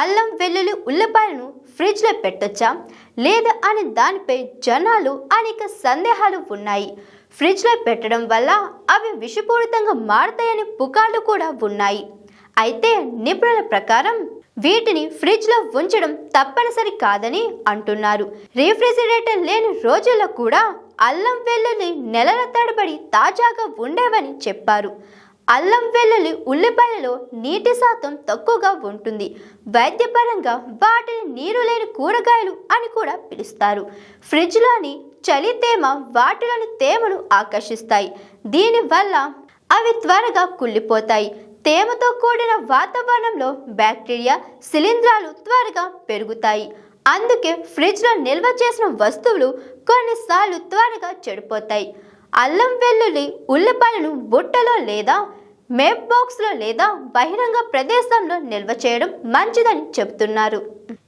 అల్లం వెల్లుల్లి ఉల్లిపాయలను ఫ్రిడ్జ్లో పెట్టొచ్చా? లేదా అనే దానిపై జనాలు అనేక సందేహాలు ఉన్నాయి. ఫ్రిడ్జ్లో పెట్టడం వల్ల అవి విషపూరితంగా మారతాయని పుకార్లు కూడా ఉన్నాయి. అయితే నిపుణుల ప్రకారం వీటిని ఫ్రిడ్జ్లో ఉంచడం తప్పనిసరి కాదని అంటున్నారు. రిఫ్రిజిరేటర్ లేని రోజుల్లో కూడా అల్లం వెల్లుల్లి నెలల తడబడి తాజాగా ఉండేవని చెప్పారు. అల్లం వెల్లుల్లి ఉల్లిపాయలలో నీటి శాతం తక్కువగా ఉంటుంది. వైద్యపరంగా వాటిని నీరు లేని కూరగాయలు అని కూడా పిలుస్తారు. ఫ్రిడ్జ్లోని చలి తేమ వాటిలోని తేమను ఆకర్షిస్తాయి. దీనివల్ల అవి త్వరగా కుళ్ళిపోతాయి. తేమతో కూడిన వాతావరణంలో బ్యాక్టీరియా శిలీంధ్రాలు త్వరగా పెరుగుతాయి. అందుకే ఫ్రిడ్జ్లో నిల్వ చేసిన వస్తువులు కొన్నిసార్లు త్వరగా చెడిపోతాయి. అల్లం వెల్లుల్లి ఉల్లిపాయలను బుట్టలో లేదా మేప్ బాక్స్లో లేదా బహిరంగ ప్రదేశంలో నిల్వ చేయడం మంచిదని చెబుతున్నారు.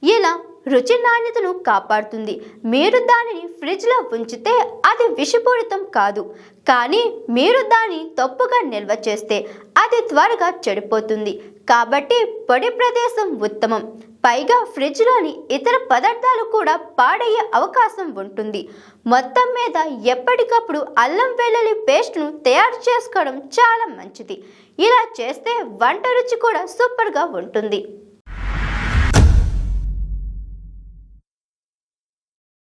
ఇలా రుచి నాణ్యతను కాపాడుతుంది. మీరు దానిని ఫ్రిడ్జ్లో ఉంచితే అది విషపూరితం కాదు. కానీ మీరు దాన్ని తప్పుగా నిల్వ చేస్తే అది త్వరగా చెడిపోతుంది. కాబట్టి పొడి ప్రదేశం ఉత్తమం. పైగా ఫ్రిడ్జ్లోని ఇతర పదార్థాలు కూడా పాడయ్యే అవకాశం ఉంటుంది. మొత్తం మీద ఎప్పటికప్పుడు అల్లం వెల్లుల్లి పేస్ట్ను తయారు చేసుకోవడం చాలా మంచిది. ఇలా చేస్తే వంట రుచి కూడా సూపర్గా ఉంటుంది.